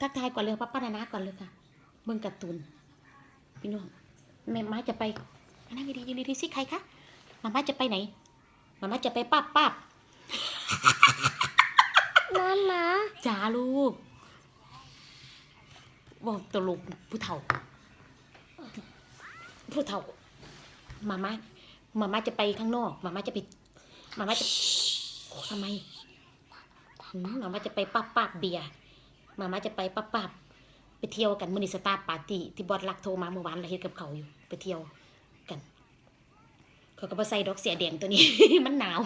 ทักทายก่อนเลยป้าป้านานาก่อนเลยค่ะเมืองการ์ตูนพี่น้องแม่ม้าจะไปมานั่งดีๆยืนดีๆสิใครคะมาม่าจะไปไหน มาม่าจะไปป้าบป้าบมามาจ้าลูกบอกตลกผู้เฒ่า ผู้เฒ่า มาม่ามาม่าจะไปข้างนอก มาม่าจะไป มาม่าจะทำไมหืมมาม่าจะไปป้าบป้าบเบียร์ มาม่าจะไปป้าบป้าบไปเที่ยวกันมือนิสตาร์ปาร์ตี้ที่บอสลักโทรมาเมื่อวานเราเฮ็ดกับเขาอยู่ไปเที่ยวกันเขาก็มาใส่ดอกเสียแดงตัวนี้ มันหนาว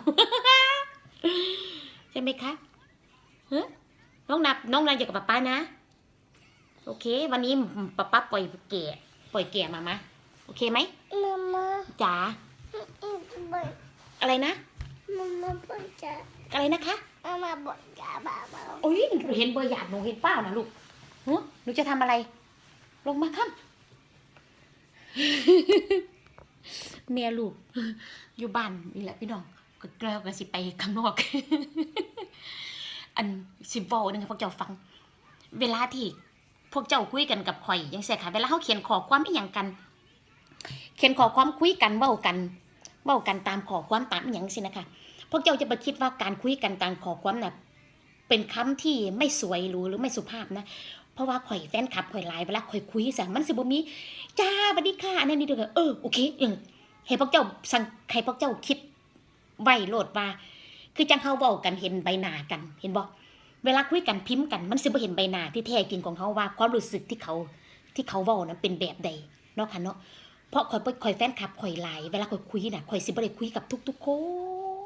ใช่ไหมคะฮะน้องนับน้องนับอยู่กับป๊าป๊านะ โอเค วันนี้ป๊าป๊าปล่อยแก่ปล่อยแก่มามะโอเคไหมมามาจ๋าอืมบ่อยอะไรนะมามาบ่อยจะอะไรนะคะ มามาบ่อยจะบ้าบาโอ้ยหนูเห็นเบอร์หยาดหนูเห็นเป้านะลูกหนูหนูจะทำอะไร ลงมาครับเมียลูก อยู่บ้านนี่แหละพี่น้องก็เกลียวกันสิไปข้างนอก อันสิบบอกนึงพวกเจ้าฟัง เวลาที่พวกเจ้าคุยกันกับข่อยยังเสียค่ะเวลาเขาเขียนขอความอีหยังกัน เขียนขอความคุยกันเว้ากันเว้ากันตามขอความตามอีหยังสินะคะ พวกเจ้าจะไปคิดว่าการคุยกันตามขอความน่ะเป็นคำที่ไม่สวยหรูหรือไม่สุภาพนะ เพราะว่าข่อยแฟนคลับข่อยหลายเวลาข่อยคุยสั่งมันสิบ่มีจ้าสวัสดีค่ะอันนั้เด้อเออโอเคเออให้พวกเจ้าสั่งให้พวกเจ้าคิดไว้โลดว่า คือจังเฮาเว้ากันเห็นใบหน้ากัน เห็นบ่เวลาคุยกันพิมพ์กันมันสิบ่เห็นใบหน้าที่แท้จริงของเขาว่าความรู้สึกที่เขาที่เขาเว้านั้นเป็นแบบใดเนาะค่ะเนาะ เพราะข่อยบ่ข่อยแฟนคลับข่อยหลายเวลาข่อยคุยน่ะข่อยสิบ่ได้คุยกับทุกๆค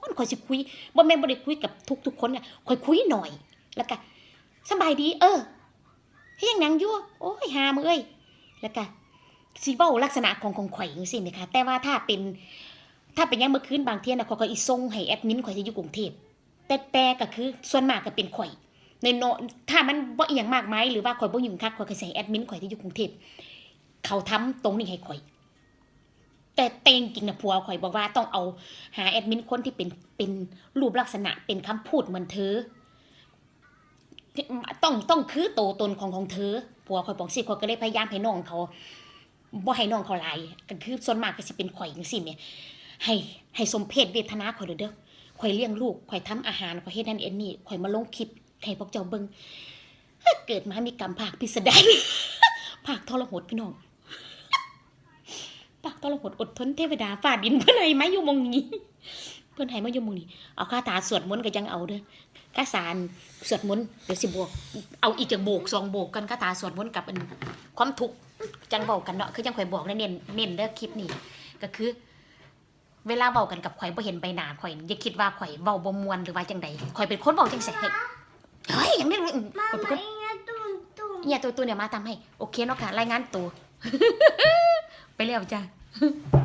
นข่อยสิคุยบ่แม่นบ่ได้คุยกับทุกๆคนน่ะข่อยคุยหน่อย แล้วก็สบายดี เออเฮ็ดหยังยู่วโอ้ยหามเอ้ยแล้วก็สิเว้าลักษณะของของข่อยจังซี่แหมคะแต่ว่าถ้าเป็นถ้าเป็นอยังเมื่อคืนบางเที่ยน่ะข่อยก็อีส่งให้แอดมินข่อยที่อยู่กรุงเทพแต่แต่ก็คือส่วนมากก็เป็นข่อยในโนถ้ามันบ่อีหยังมากมายหรือว่าข่อยบ่ยุ่งคักข่อยก็ให้แอดมินข่อยที่อยู่กรุงเทพเขาทำตรงนี้ให้ข่อย แต่เต็งจริงนะผัวข่อยบอกว่าต้องเอาหาแอดมินคนที่เป็นเป็นรูปลักษณะเป็นคำพูดเหมือนเธอ ต้องต้องคือโตตนของของเธอผัวข่อยบอกสิข่อยก็เลยพยายามให้น้องเขาบ่ให้น้องเขาหลายก็คือส่วนมากก็สิเป็นข่อยจังซี่แหมให้ให้สมเพศเวทนาข่อยเด้อเด้อข่อยเลี้ยงลูกข่อยทำอาหารข่อยเฮ็ดนั่นเอ็นนี่ข่อยมาลงคลิปให้พวกเจ้าเบิ่งเกิดมามีกรรมภาคพิสดารภาคทรหดพี่น้อง รหดอดทนเทวดาฝ่าดินเพิ่นให้มาอยู่หมองนี้เพิ่นให้มาอยู่หมองนี้เอาคาถาสวดมนต์ก็ยังเอาเด้อคาสารสวดมนต์เดี๋ยวสิบวก เอาอีกจากโบกสองโบกกันคาถาสวดมนต์กับอันความทุกข์จังเบากันเนาะคือจังข่อยบอกนะเน้นเน้นเด้อคลิปนี้ก็คือ เวลาเบากันกับข่อยบ่เห็นใบหน้าข่อยอย่าคิดว่าข่อยเบาบ่มวนหรือว่าจังใดข่อยเป็นคนเบาจังไสเฮ้ยอย่างนี้มาข่อยเป็นคนมาเนี่ยตุ้มตุ้มเนี่ยตัวตัวเนี่ยมาทำให้ โอเคเนาะค่ะรายงานตัว ไปแล้วจ้า Yeah.